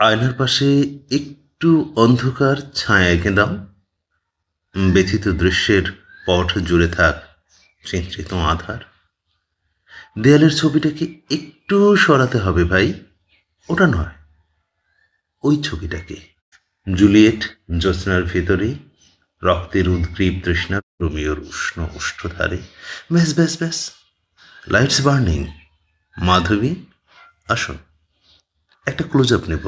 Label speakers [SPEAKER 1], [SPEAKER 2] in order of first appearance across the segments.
[SPEAKER 1] আয়নার পাশে একটু অন্ধকার ছায়া এঁকে দাও ব্যথিত দৃশ্যের পট জুড়ে থাক চিন্তিত আধার। দেয়ালের ছবিটাকে একটু সরাতে হবে ভাই, ওটা নয়, ওই ছবিটাকে। জুলিয়েট জ্যোৎস্নার ভেতরে রক্তের উদ্গ্রীব তৃষ্ণা, রোমিওর উষ্ণ উষ্ঠধারে। ব্যাস ব্যাস ব্যাস লাইটস বার্নিং মাধবী, আসুন, একটা ক্লোজ আপ নেব।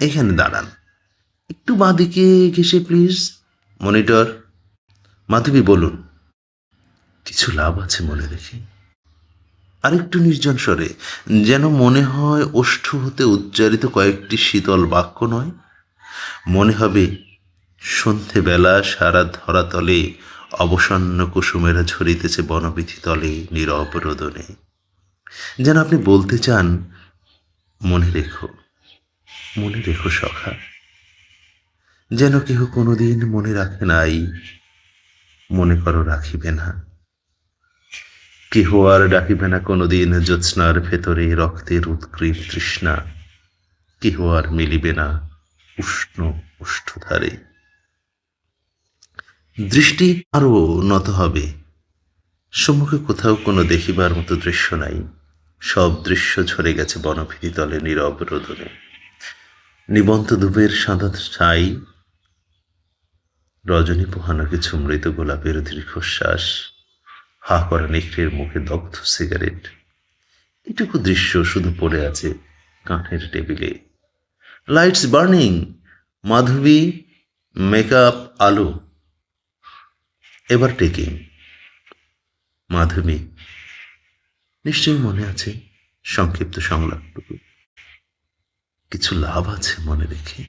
[SPEAKER 1] এখানে দাঁড়ান। একটু বাঁদিকে ঘেসে প্লিজ মনিটর মাধবী, বলুন। কিছু লাভ আছে মনে রেখে আরেকটু নির্জন স্বরে, যেন মনে হয় ওষ্ঠ হতে উচ্চারিত কয়েকটি শীতল বাক্য নয়। মনে হবে, সন্ধেবেলা সারা ধরাতলে অবসন্ন কুসুমেরা ঝরিতেছে বনবিথি তলে নীরব রোদনে। যেন আপনি বলতে চান, মনে রেখো। মনে রেখো সখা। যেন কেহ কোনোদিন মনে রাখে নাই, মনে করো রাখিবে না। কেহ আর ডাকিবে না কোনোদিন জ্যোৎস্নার ভেতরে রক্তের উৎকৃপ তৃষ্ণা। কেহ আর মিলিবে না উষ্ণ উষ্ঠধারে। দৃষ্টি আরও নত হবে। সম্মুখে কোথাও কোনো দেখিবার মতো দৃশ্য নাই। সব দৃশ্য ঝরে গেছে বনভীতি তলে নীরব রোদনে। নিবন্ত দুবের সাদা ছাই, রজনী পোহানো কিছু মৃত গোলাপের দীর্ঘশ্বাস, হা করা নিখড়ের মুখে দগ্ধ সিগারেট। এটুকু দৃশ্য শুধু পড়ে আছে কাঠের টেবিলে। লাইটস বার্নিং মাধবী মেকআপ আলো। এবার টেকিং মাধবী, নিশ্চয়ই মনে আছে সংক্ষিপ্ত সংলাপটুকু। কিছু লাভ আছে মনে রেখে?